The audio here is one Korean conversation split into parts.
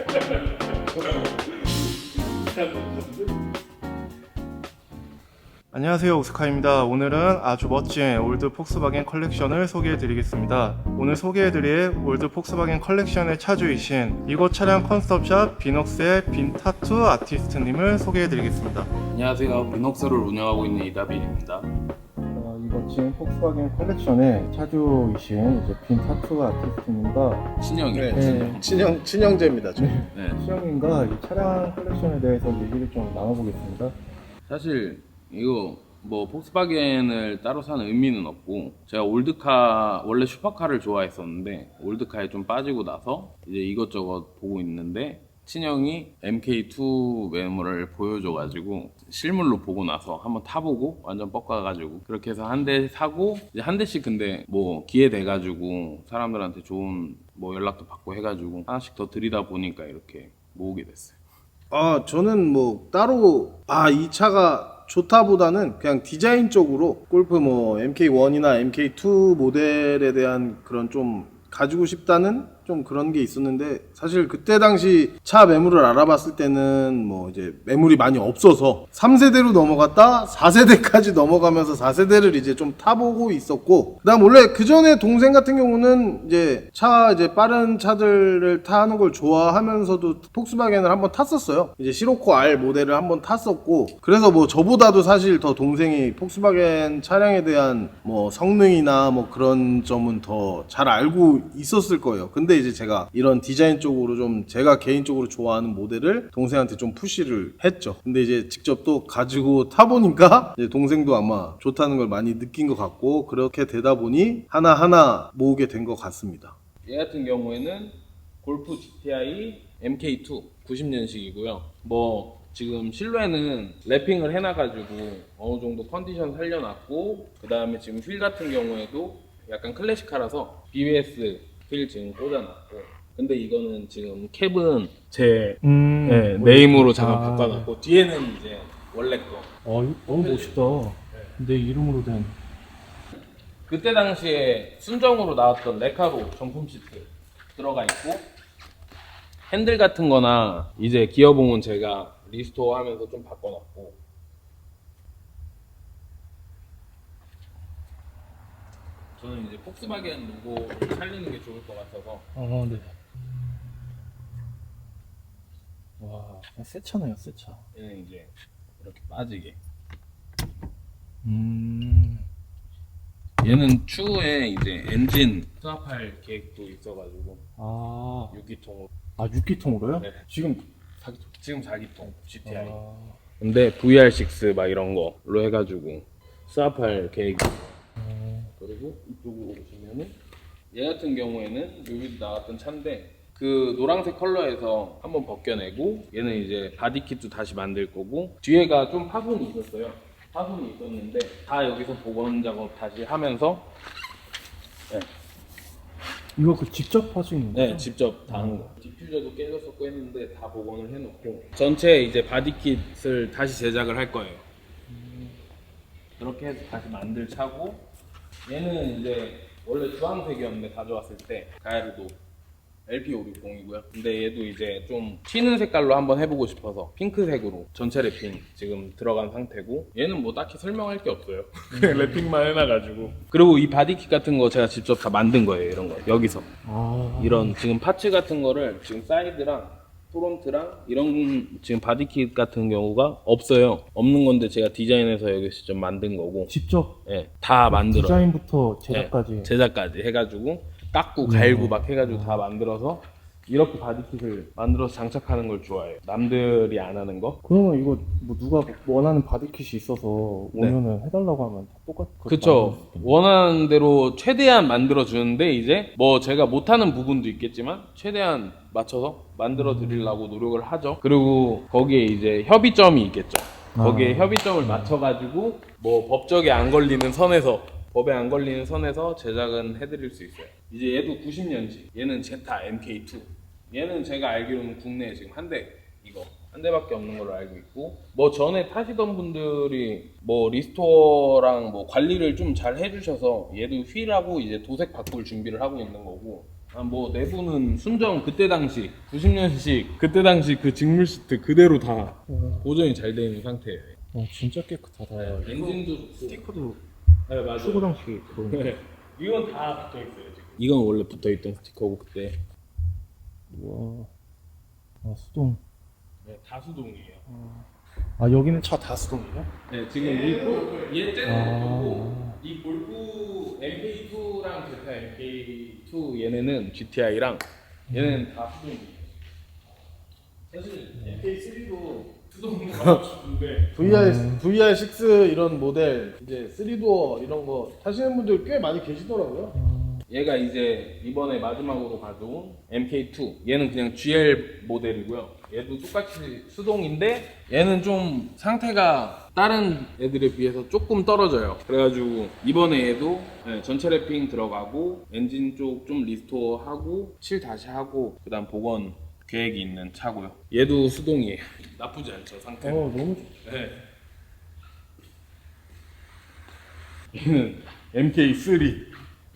안녕하세요 오스카입니다. 오늘은 아주 멋진 올드 폭스바겐 컬렉션을 소개해 드리겠습니다. 오늘 소개해 드릴 올드 폭스바겐 컬렉션의 차주이신 이곳 차량 컨셉샵 비넉스의 빈타투 아티스트님을 소개해 드리겠습니다. 안녕하세요. 비녹스를 운영하고 있는 이다빈입니다. 이 멋진 폭스바겐 컬렉션의 차주이신 이제 빈 타투 아티스트님과 친형이에요. 네. 친형. 친형 친형제입니다. 저. 네. 시영님과 이 차량 컬렉션에 대해서 얘기를 좀 나눠보겠습니다. 사실 이거 뭐 폭스바겐을 따로 사는 의미는 없고 제가 올드카 원래 슈퍼카를 좋아했었는데 올드카에 좀 빠지고 나서 이제 이것저것 보고 있는데 친형이 MK2 메모를 보여줘가지고 실물로 보고 나서 한번 타보고 완전 뻑가가지고 그렇게 해서 한 대 사고 이제 한 대씩 근데 뭐 기회 돼가지고 사람들한테 좋은 뭐 연락도 받고 해가지고 하나씩 더 드리다 보니까 이렇게 모으게 됐어요. 아 저는 뭐 따로 아 이 차가 좋다보다는 그냥 디자인적으로 골프 뭐 MK1이나 MK2 모델에 대한 그런 좀 가지고 싶다는 좀 그런 게 있었는데 사실 그때 당시 차 매물을 알아봤을 때는 뭐 이제 매물이 많이 없어서 3세대로 넘어갔다 4세대까지 넘어가면서 4세대를 이제 좀 타보고 있었고 그다음 원래 그 전에 동생 같은 경우는 이제 차 이제 빠른 차들을 타는 걸 좋아하면서도 폭스바겐을 한번 탔었어요. 이제 시로코 R 모델을 한번 탔었고 그래서 뭐 저보다도 사실 더 동생이 폭스바겐 차량에 대한 뭐 성능이나 뭐 그런 점은 더 잘 알고 있었을 거예요. 근데 이제 제가 이런 디자인 쪽으로 좀 제가 개인적으로 좋아하는 모델을 동생한테 좀 푸시를 했죠. 근데 이제 직접 또 가지고 타보니까 이제 동생도 아마 좋다는 걸 많이 느낀 것 같고 그렇게 되다 보니 하나하나 모으게 된 것 같습니다. 얘 같은 경우에는 골프 GTI MK2 90년식이고요. 뭐 지금 실내는 랩핑을 해놔가지고 어느 정도 컨디션 살려놨고 그 다음에 지금 휠 같은 경우에도 약간 클래식카라서 BBS 휠 지금 꽂아놨고. 근데 이거는 지금 캡은 제 음, 네, 네임으로 제가 바꿔놨고 뒤에는 이제 원래 거. 어, 이거 너무 멋있다. 내 이름으로 된. 그때 당시에 순정으로 나왔던 레카로 정품 시트 들어가 있고 핸들 같은 거나 이제 기어봉은 제가 리스토어 하면서 좀 바꿔놨고 저는 이제 폭스바겐 로고를 살리는 게 좋을 것 같아서 어, 네. 와, 새 차네요, 새 차. 얘는 이제 이렇게 빠지게 음. 얘는 추후에 이제 엔진 수납할 계획도 있어가지고 아, 6기통으로 아 6기통으로요? 네. 지금 지금 4기통 GTI 아, 근데 VR6 막 이런 거로 해가지고 수납할 계획이 그리고 이쪽으로 보시면은 얘 같은 경우에는 여기도 나왔던 차인데 그 노란색 컬러에서 한번 벗겨내고 얘는 이제 바디킷도 다시 만들 거고 뒤에가 좀 파손이 있었어요 파손이 있었는데 다 여기서 복원 작업 다시 하면서 이거 그 직접 하신 네, 직접 다 한 거. 디퓨저도 깨졌었고 했는데 다 복원을 해놓고 전체 이제 바디킷을 다시 제작을 할 거예요. 그렇게 해서 다시 만들 차고 얘는 이제 원래 주황색이었는데 가져왔을 때 가야르도 LP560이고요. 근데 얘도 이제 좀 튀는 색깔로 한번 해보고 싶어서 핑크색으로 전체 랩핑 지금 들어간 상태고 얘는 뭐 딱히 설명할 게 없어요. 그냥 랩핑만 해놔가지고. 그리고 이 바디킷 같은 거 제가 직접 다 만든 거예요. 이런 거 여기서. 아, 이런 지금 파츠 같은 거를 지금 사이드랑 프론트랑 이런 지금 바디킷 같은 경우가 없어요. 없는 건데 제가 디자인해서 여기 직접 만든 거고, 직접 예, 다 만들어. 디자인부터 제작까지. 예, 제작까지 해가지고 깎고 갈고 막 해가지고 다 만들어서 이렇게 바디킷을 만들어서 장착하는 걸 좋아해요. 남들이 안 하는 거. 그러면 이거 뭐 누가 원하는 바디킷이 있어서 오면은 해달라고 하면 다 똑같. 네. 그쵸. 원하는 대로 최대한 만들어 주는데 이제 뭐 제가 못하는 부분도 있겠지만 최대한 맞춰서 만들어 드리려고 노력을 하죠. 그리고 거기에 이제 협의점이 있겠죠. 거기에 협의점을 맞춰가지고 뭐 법적에 안 걸리는 선에서 법에 안 걸리는 선에서 제작은 해드릴 수 있어요. 이제 얘도 90년식. 얘는 제타 MK2. 얘는 제가 알기로는 국내에 지금 한 대 이거 한 대밖에 없는 걸로 알고 있고 뭐 전에 타시던 분들이 뭐 리스토어랑 뭐 관리를 좀 잘 해주셔서 얘도 휠하고 이제 도색 바꿀 준비를 하고 있는 거고 아, 뭐 내부는 순정 그때 당시 90년식 그때 당시 그 직물 시트 그대로 다 보존이 잘 되어 있는 상태예요. 어, 진짜 깨끗하다. 엔진도 좋고. 스티커도 네 맞아요. 수고 당시 그런. 네. 이건 다 붙어 있어요 지금. 이건 원래 붙어 있던 스티커고 그때. 우와. 아 수동. 네, 다 수동이에요. 아 여기는 차 다 수동이에요? 네 지금 이 골, 얘 째는 아. 거고 이 골프 MK2랑 제타 MK2 얘네는 GTI랑 얘네는 다 수동이에요. 사실 MK3도 수동으로 나왔는데 VR VR6 이런 모델 이제 3도어 이런 거 타시는 분들 꽤 많이 계시더라고요. 얘가 이제 이번에 마지막으로 가져온 MK2 얘는 그냥 GL 모델이고요. 얘도 똑같이 수동인데 얘는 좀 상태가 다른 애들에 비해서 조금 떨어져요. 그래가지고 이번에 얘도 네, 전체 랩핑 들어가고 엔진 쪽 좀 리스토어 하고 칠 다시 하고 그 다음 복원 계획이 있는 차고요. 얘도 수동이에요. 나쁘지 않죠 상태 어 너무 네. 얘는 MK3.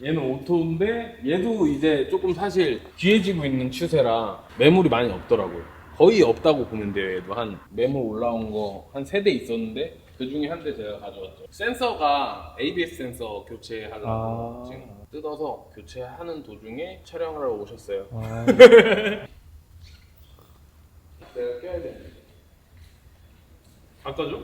얘는 오토인데 얘도 이제 조금 사실 귀해지고 있는 추세라 매물이 많이 없더라고요. 거의 없다고 보면 돼요. 얘도 한 매물 올라온 거 한 세 대 있었는데 그 중에 한 대 제가 가져왔죠. 센서가 ABS 센서 교체하려고 아. 지금 뜯어서 교체하는 도중에 촬영하러 오셨어요. 아, 내가 껴야 되는데. 바꿔줘?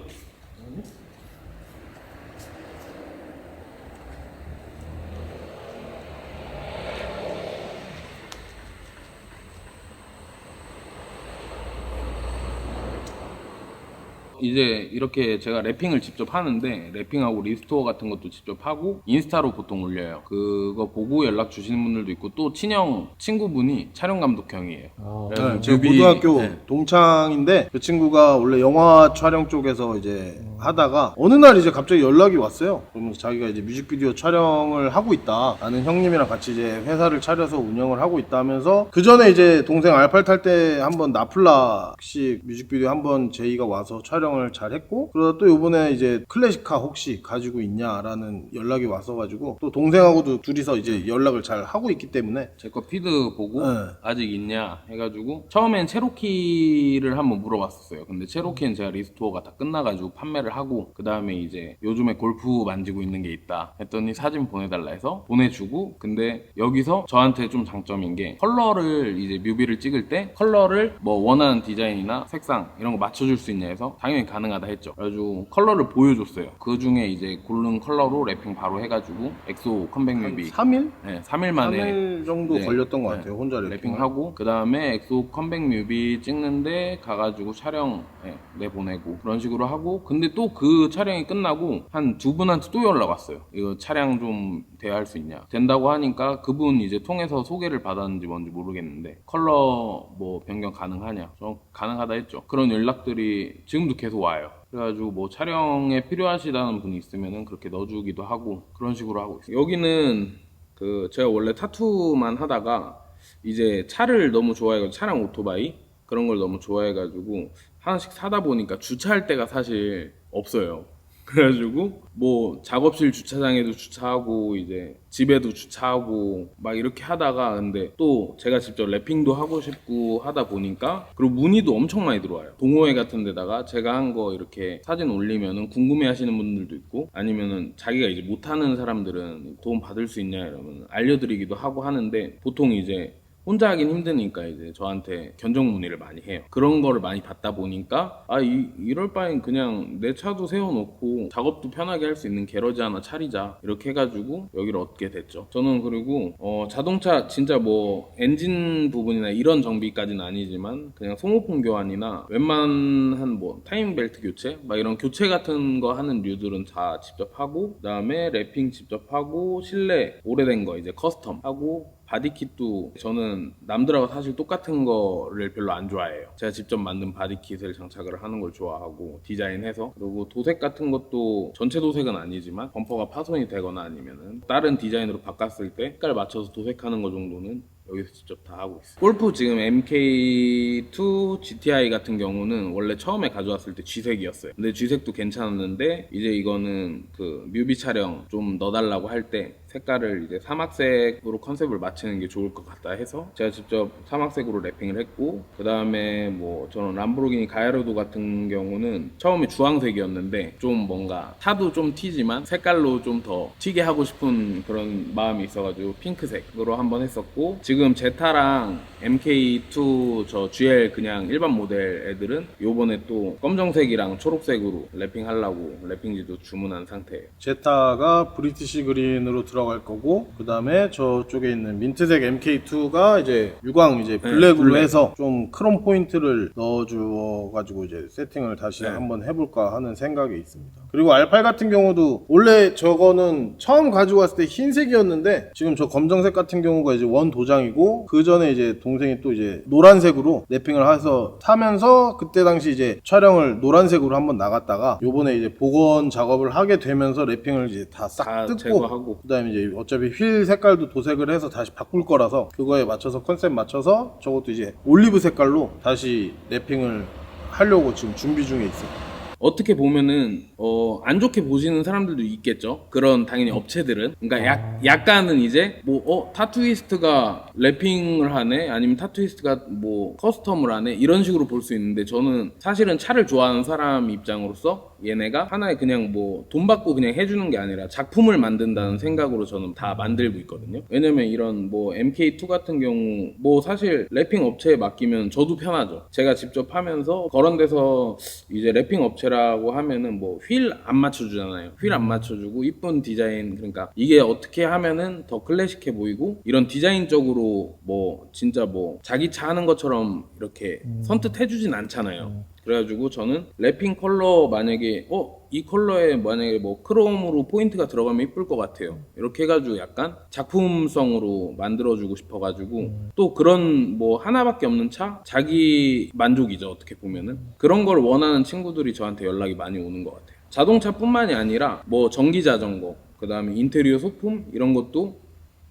이제 이렇게 제가 랩핑을 직접 하는데 랩핑하고 리스토어 같은 것도 직접 하고 인스타로 보통 올려요. 그거 보고 연락 주시는 분들도 있고 또 친형 친구분이 촬영 감독 형이에요. 아, 그래서 네, 제 뮤비- 고등학교 네. 동창인데 그 친구가 원래 영화 촬영 쪽에서 이제 하다가 어느 날 이제 갑자기 연락이 왔어요. 그러면서 자기가 이제 뮤직비디오 촬영을 하고 있다. 나는 형님이랑 같이 이제 회사를 차려서 운영을 하고 있다 하면서 그 전에 이제 동생 알팔 탈 때 한번 나플라식 뮤직비디오 한번 제이가 와서 촬영을 잘 했고 그러다 또 요번에 이제 클래식카 혹시 가지고 있냐라는 연락이 왔어가지고 또 동생하고도 둘이서 이제 연락을 잘 하고 있기 때문에 제 거 피드 보고 네. 아직 있냐 해가지고 처음엔 체로키를 한번 물어봤었어요. 근데 체로키는 제가 리스토어가 다 끝나가지고 판매를 하고 그 다음에 이제 요즘에 골프 만지고 있는 게 있다 했더니 사진 보내달라 해서 보내주고 근데 여기서 저한테 좀 장점인 게 컬러를 이제 뮤비를 찍을 때 컬러를 뭐 원하는 디자인이나 색상 이런 거 맞춰줄 수 있냐 해서 당연히 가능하다 했죠. 그래가지고 컬러를 보여줬어요. 그 중에 이제 고른 컬러로 랩핑 바로 해가지고 엑소 컴백 뮤비 3일? 네, 3일 만에 3일 정도 네. 걸렸던 것 네. 같아요. 혼자 랩핑을. 랩핑하고 그 다음에 엑소 컴백 뮤비 찍는데 가가지고 촬영 네, 내보내고 그런 식으로 하고 근데 또 그 촬영이 끝나고 한 두 분한테 또 연락 왔어요. 이거 차량 좀 대여할 수 있냐. 된다고 하니까 그분 이제 통해서 소개를 받았는지 뭔지 모르겠는데 컬러 뭐 변경 가능하냐. 저 가능하다 했죠. 그런 연락들이 지금도 계속 와요. 그래가지고 뭐 촬영에 필요하시다는 분이 있으면은 그렇게 넣어주기도 하고 그런 식으로 하고 있어요. 여기는 그 제가 원래 타투만 하다가 이제 차를 너무 좋아해가지고 차랑 오토바이 그런 걸 너무 좋아해가지고 하나씩 사다 보니까 주차할 데가 사실 없어요. 그래가지고 뭐 작업실 주차장에도 주차하고 이제 집에도 주차하고 막 이렇게 하다가 근데 또 제가 직접 랩핑도 하고 싶고 하다 보니까 그리고 문의도 엄청 많이 들어와요 동호회 같은 데다가 제가 한 거 이렇게 사진 올리면은 궁금해 하시는 분들도 있고 아니면은 자기가 이제 못하는 사람들은 도움 받을 수 있냐 이러면 알려드리기도 하고 하는데 보통 이제 혼자 하긴 힘드니까 이제 저한테 견적 문의를 많이 해요. 그런 거를 많이 받다 보니까 아 이, 이럴 바엔 그냥 내 차도 세워놓고 작업도 편하게 할 수 있는 게러지 하나 차리자 이렇게 해가지고 여기를 얻게 됐죠. 저는 그리고 어, 자동차 진짜 뭐 엔진 부분이나 이런 정비까지는 아니지만 그냥 소모품 교환이나 웬만한 뭐 타이밍 벨트 교체 막 이런 교체 같은 거 하는 류들은 다 직접 하고 그다음에 랩핑 직접 하고 실내 오래된 거 이제 커스텀 하고 바디킷도 저는 남들하고 사실 똑같은 거를 별로 안 좋아해요. 제가 직접 만든 바디킷을 장착을 하는 걸 좋아하고 디자인해서 그리고 도색 같은 것도 전체 도색은 아니지만 범퍼가 파손이 되거나 아니면은 다른 디자인으로 바꿨을 때 색깔 맞춰서 도색하는 거 정도는 여기서 직접 다 하고 있어요. 골프 지금 MK2 GTI 같은 경우는 원래 처음에 가져왔을 때 G색이었어요. 근데 G색도 괜찮았는데 이제 이거는 그 뮤비 촬영 좀 넣어달라고 할때 색깔을 이제 사막색으로 컨셉을 맞추는 게 좋을 것 같다 해서 제가 직접 사막색으로 랩핑을 했고 그 다음에 뭐 저는 람보르기니 가야르도 같은 경우는 처음에 주황색이었는데 좀 뭔가 타도 좀 튀지만 색깔로 좀 더 튀게 하고 싶은 그런 마음이 있어가지고 핑크색으로 한번 했었고 지금 제타랑 MK2 저 GL 그냥 일반 모델 애들은 요번에 또 검정색이랑 초록색으로 랩핑 하려고 랩핑지도 주문한 상태예요. 제타가 브리티시 그린으로 들어 갈 거고 그 다음에 저쪽에 있는 민트색 MK2가 이제 유광 이제 블랙으로 블랙. 해서 좀 크롬 포인트를 넣어주어 가지고 이제 세팅을 다시 네. 한번 해볼까 하는 생각이 있습니다. 그리고 R8 같은 경우도 원래 저거는 처음 가지고 왔을 때 흰색이었는데 지금 저 검정색 같은 경우가 이제 원 도장이고 그 전에 이제 동생이 또 이제 노란색으로 랩핑을 해서 사면서 그때 당시 이제 촬영을 노란색으로 한번 나갔다가 요번에 이제 복원 작업을 하게 되면서 랩핑을 이제 다다싹 뜯고 제거하고. 그다음에 이제 어차피 휠 색깔도 도색을 해서 다시 바꿀 거라서 그거에 맞춰서 컨셉 맞춰서 저것도 이제 올리브 색깔로 다시 랩핑을 하려고 지금 준비 중에 있어요. 어떻게 보면은 어, 안 좋게 보시는 사람들도 있겠죠. 그런 당연히 업체들은. 그러니까 약 약간은 이제 뭐 어 타투이스트가 랩핑을 하네? 아니면 타투이스트가 뭐 커스텀을 하네? 이런 식으로 볼 수 있는데 저는 사실은 차를 좋아하는 사람 입장으로서 얘네가 하나의 그냥 뭐 돈 받고 그냥 해주는 게 아니라 작품을 만든다는 생각으로 저는 다 만들고 있거든요. 왜냐면 이런 뭐 MK2 같은 경우 뭐 사실 랩핑 업체에 맡기면 저도 편하죠. 제가 직접 하면서 그런 데서 이제 랩핑 업체라고 하면은 뭐 휠 안 맞춰주잖아요. 휠 안 맞춰주고 이쁜 디자인 그러니까 이게 어떻게 하면은 더 클래식해 보이고 이런 디자인적으로 뭐 진짜 뭐 자기 차 하는 것처럼 이렇게 선뜻 해주진 않잖아요. 그래가지고 저는 랩핑 컬러 만약에 어 이 컬러에 만약에 뭐 크롬으로 포인트가 들어가면 이쁠 것 같아요. 이렇게 해가지고 약간 작품성으로 만들어주고 싶어가지고 또 그런 뭐 하나밖에 없는 차 자기 만족이죠 어떻게 보면은 그런 걸 원하는 친구들이 저한테 연락이 많이 오는 것 같아요. 자동차뿐만이 아니라 뭐 전기 자전거 그 다음에 인테리어 소품 이런 것도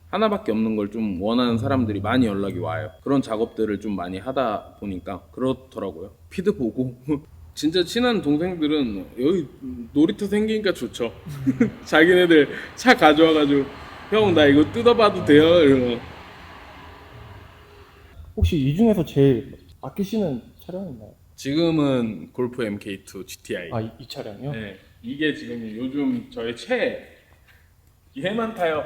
하나밖에 없는 걸 좀 원하는 사람들이 많이 연락이 와요. 그런 작업들을 좀 많이 하다 보니까 그렇더라고요. 피드 보고 진짜 친한 동생들은 여기 놀이터 생기니까 좋죠. 자기네들 차 가져와가지고 형 나 이거 뜯어봐도 돼요? 이러고 혹시 이 중에서 제일 아끼시는 차량 있나요? 지금은 골프 MK2 GTI. 아, 이, 이 차량이요? 네, 이게 지금 요즘 저의 최애. 얘만 타요.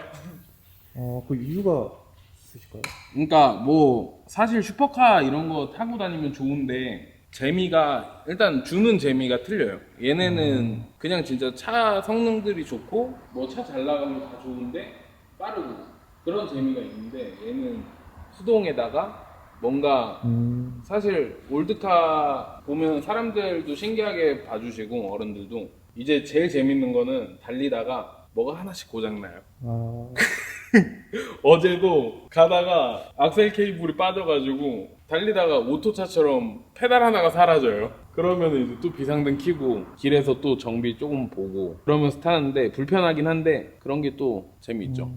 어, 그 이유가 있으실까요? 그러니까 뭐 사실 슈퍼카 이런 거 타고 다니면 좋은데 재미가 일단 주는 재미가 틀려요. 얘네는 그냥 진짜 차 성능들이 좋고 뭐 차 잘 나가면 다 좋은데 빠르고 그런 재미가 있는데 얘는 수동에다가 뭔가 음, 사실 올드카 보면 사람들도 신기하게 봐주시고 어른들도 이제 제일 재밌는 거는 달리다가 뭐가 하나씩 고장나요. 아, 어제도 가다가 악셀 케이블이 빠져가지고 달리다가 오토차처럼 페달 하나가 사라져요. 그러면 이제 또 비상등 켜고 길에서 또 정비 조금 보고 그러면서 타는데 불편하긴 한데 그런 게 또 재미있죠.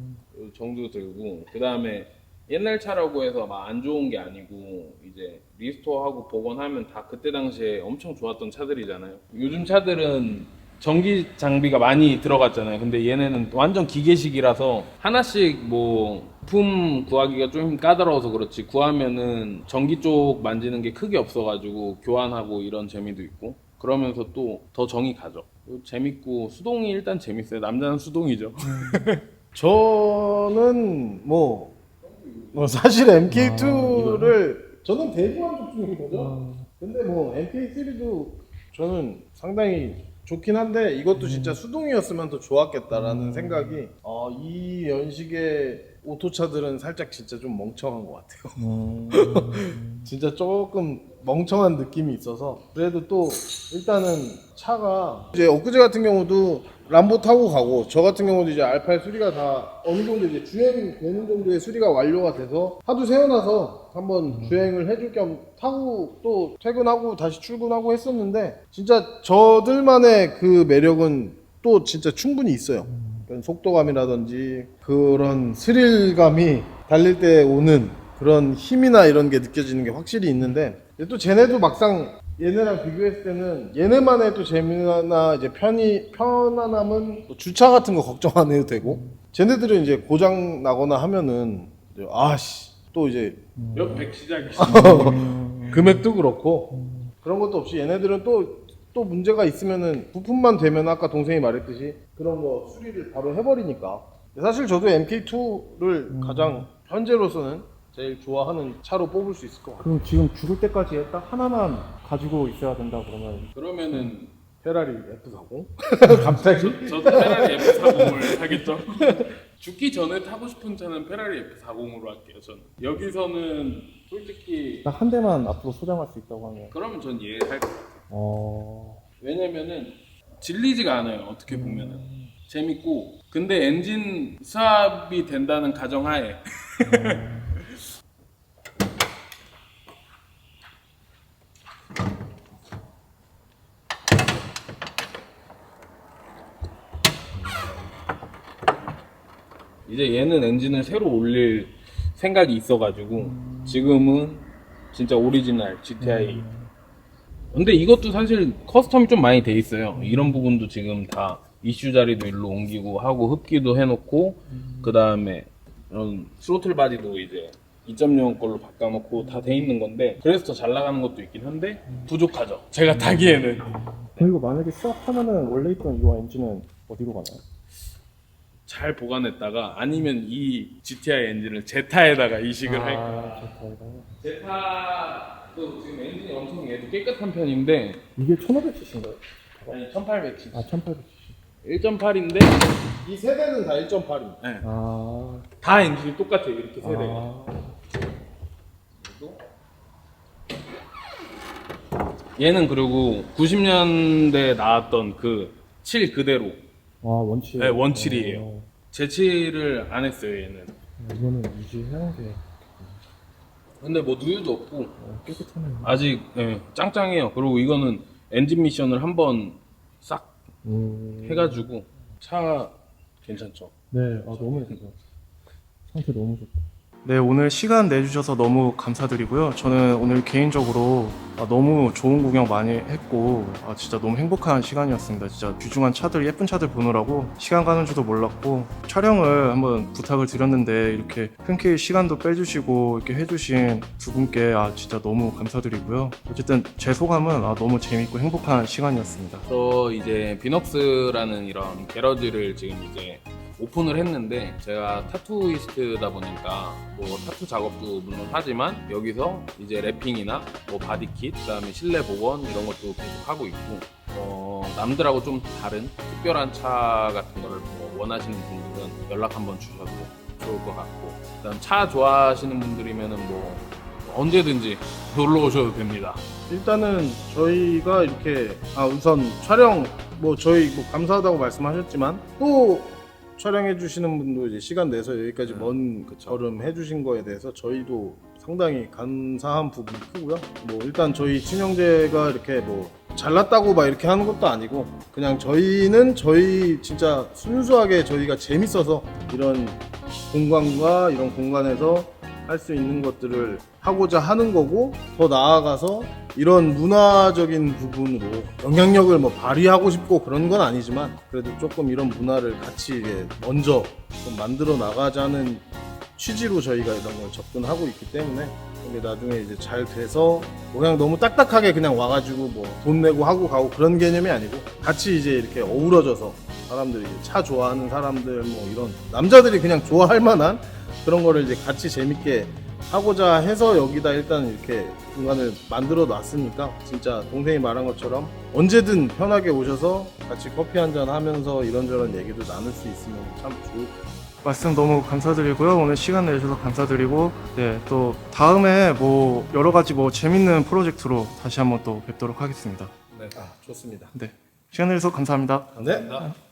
정도 들고 그 다음에 옛날 차라고 해서 막 안 좋은 게 아니고 이제 리스토어하고 복원하면 다 그때 당시에 엄청 좋았던 차들이잖아요. 요즘 차들은 전기 장비가 많이 들어갔잖아요. 근데 얘네는 완전 기계식이라서 하나씩 뭐품 구하기가 좀 까다로워서 그렇지 구하면은 전기 쪽 만지는 게 크게 없어가지고 교환하고 이런 재미도 있고 그러면서 또 더 정이 가죠. 재밌고 수동이 일단 재밌어요. 남자는 수동이죠. 저는 뭐, 뭐 사실 MK2를 저는 대부만 중인 거죠. 근데 뭐 MK3도 저는 상당히 좋긴 한데 이것도 진짜 수동이었으면 더 좋았겠다라는 생각이 어, 이 연식의 오토차들은 살짝 진짜 좀 멍청한 것 같아요. 음, 진짜 조금 멍청한 느낌이 있어서 그래도 또 일단은 차가 이제 엊그제 같은 경우도 람보 타고 가고 저 같은 경우도 이제 R8 수리가 다 어느 정도 이제 주행 되는 정도의 수리가 완료가 돼서 하도 세워놔서 한번 주행을 해줄 겸 타고 또 퇴근하고 다시 출근하고 했었는데 진짜 저들만의 그 매력은 또 진짜 충분히 있어요. 속도감이라든지 그런 스릴감이 달릴 때 오는 그런 힘이나 이런 게 느껴지는 게 확실히 있는데 또 쟤네도 막상 얘네랑 비교했을 때는 얘네만의 또 재미나 이제 편이 편안함은 또 주차 같은 거 걱정 안 해도 되고 쟤네들은 이제 고장 나거나 하면은 아씨 또 이제 몇 백 시작이 금액도 그렇고 그런 것도 없이 얘네들은 또 또 문제가 있으면은 부품만 되면 아까 동생이 말했듯이 그런 거 수리를 바로 해버리니까 사실 저도 MK2를 가장 현재로서는 제일 좋아하는 차로 뽑을 수 있을 것 같아요. 그럼 지금 죽을 때까지 딱 하나만 가지고 있어야 된다 그러면 그러면은 페라리 F40 갑자기 저도 페라리 F40을 사겠죠. 죽기 전에 타고 싶은 차는 페라리 F40으로 할게요. 저는 여기서는 솔직히 딱 한 대만 앞으로 소장할 수 있다고 하면 그러면 전 얘 살 것 같아요. 어... 왜냐면은 질리지가 않아요. 어떻게 보면은. 재밌고. 근데 엔진 수압이 된다는 가정하에. 이제 얘는 엔진을 새로 올릴 생각이 있어가지고 지금은 진짜 오리지널 GTI 근데 이것도 사실 커스텀이 좀 많이 돼 있어요. 이런 부분도 지금 다 이슈 자리도 일로 옮기고 하고 흡기도 해놓고 그 다음에 이런 스로틀 바디도 이제 2.0 걸로 바꿔놓고 다 돼 있는 건데 그래서 더 잘 나가는 것도 있긴 한데 부족하죠. 제가 타기에는 그리고 만약에 수압하면은 원래 있던 이 엔진은 어디로 가나요? 잘 보관했다가 아니면 이 GTI 엔진을 제타에다가 이식을 할 아, 이거. 제타 도 지금 엔진이 엄청 얘도 깨끗한 편인데 이게 1500cc인가요? 아니 1800cc 아 1800cc 1.8인데 이 세대는 다 1.8입니다. 네. 아... 다 엔진이 똑같아요 이렇게 세대가. 아... 얘는 그리고 90년대에 나왔던 그7 그대로. 아 원칠. 네, 원칠이에요. 어, 재칠을 안 했어요 얘는. 이거는 유지해야 돼 근데 뭐 누유도 없고. 어, 깨끗하네 아직 예, 짱짱해요. 그리고 이거는 엔진 미션을 한번 싹 음... 해가지고 차 괜찮죠? 네, 아 너무 예쁘다. 상태 너무 좋다. 네, 오늘 시간 내주셔서 너무 감사드리고요. 저는 오늘 개인적으로 아, 너무 좋은 구경 많이 했고, 아, 진짜 너무 행복한 시간이었습니다. 진짜 귀중한 차들, 예쁜 차들 보느라고 시간 가는 줄도 몰랐고, 촬영을 한번 부탁을 드렸는데, 이렇게 흔쾌히 시간도 빼주시고, 이렇게 해주신 두 분께 아, 진짜 너무 감사드리고요. 어쨌든 제 소감은 아, 너무 재밌고 행복한 시간이었습니다. 저 이제 비넉스라는 이런 게러지를 지금 이제 오픈을 했는데 제가 타투이스트다 보니까 뭐 타투 작업도 물론 하지만 여기서 이제 랩핑이나 뭐 바디킷 그다음에 실내 복원 이런 것도 계속 하고 있고 어, 남들하고 좀 다른 특별한 차 같은 거를 뭐 원하시는 분들은 연락 한번 주셔도 좋을 것 같고 그다음 차 좋아하시는 분들이면은 뭐 언제든지 놀러 오셔도 됩니다. 일단은 저희가 이렇게 아 우선 촬영 뭐 저희 뭐 감사하다고 말씀하셨지만 또 촬영해 주시는 분도 이제 시간 내서 여기까지 네, 먼 그쵸. 걸음 해 주신 거에 대해서 저희도 상당히 감사한 부분이 크고요. 뭐 일단 저희 친형제가 이렇게 뭐 잘났다고 막 이렇게 하는 것도 아니고 그냥 저희는 저희 진짜 순수하게 저희가 재밌어서 이런 공간과 이런 공간에서 할 수 있는 것들을 하고자 하는 거고 더 나아가서 이런 문화적인 부분으로 영향력을 뭐 발휘하고 싶고 그런 건 아니지만 그래도 조금 이런 문화를 같이 먼저 좀 만들어 나가자는 취지로 저희가 이런 걸 접근하고 있기 때문에 이게 나중에 이제 잘 돼서 뭐 그냥 너무 딱딱하게 그냥 와가지고 뭐 돈 내고 하고 가고 그런 개념이 아니고 같이 이제 이렇게 어우러져서 사람들이 차 좋아하는 사람들 뭐 이런 남자들이 그냥 좋아할 만한 그런 거를 이제 같이 재밌게 하고자 해서 여기다 일단 이렇게 공간을 만들어 놨으니까 진짜 동생이 말한 것처럼 언제든 편하게 오셔서 같이 커피 한잔 하면서 이런저런 얘기도 나눌 수 있으면 참 좋을 것 같아요. 말씀 너무 감사드리고요. 오늘 시간 내주셔서 감사드리고, 네, 또 다음에 뭐 여러 가지 뭐 재밌는 프로젝트로 다시 한번 또 뵙도록 하겠습니다. 네. 아, 좋습니다. 네, 시간 내주셔서 감사합니다. 네. 감사합니다.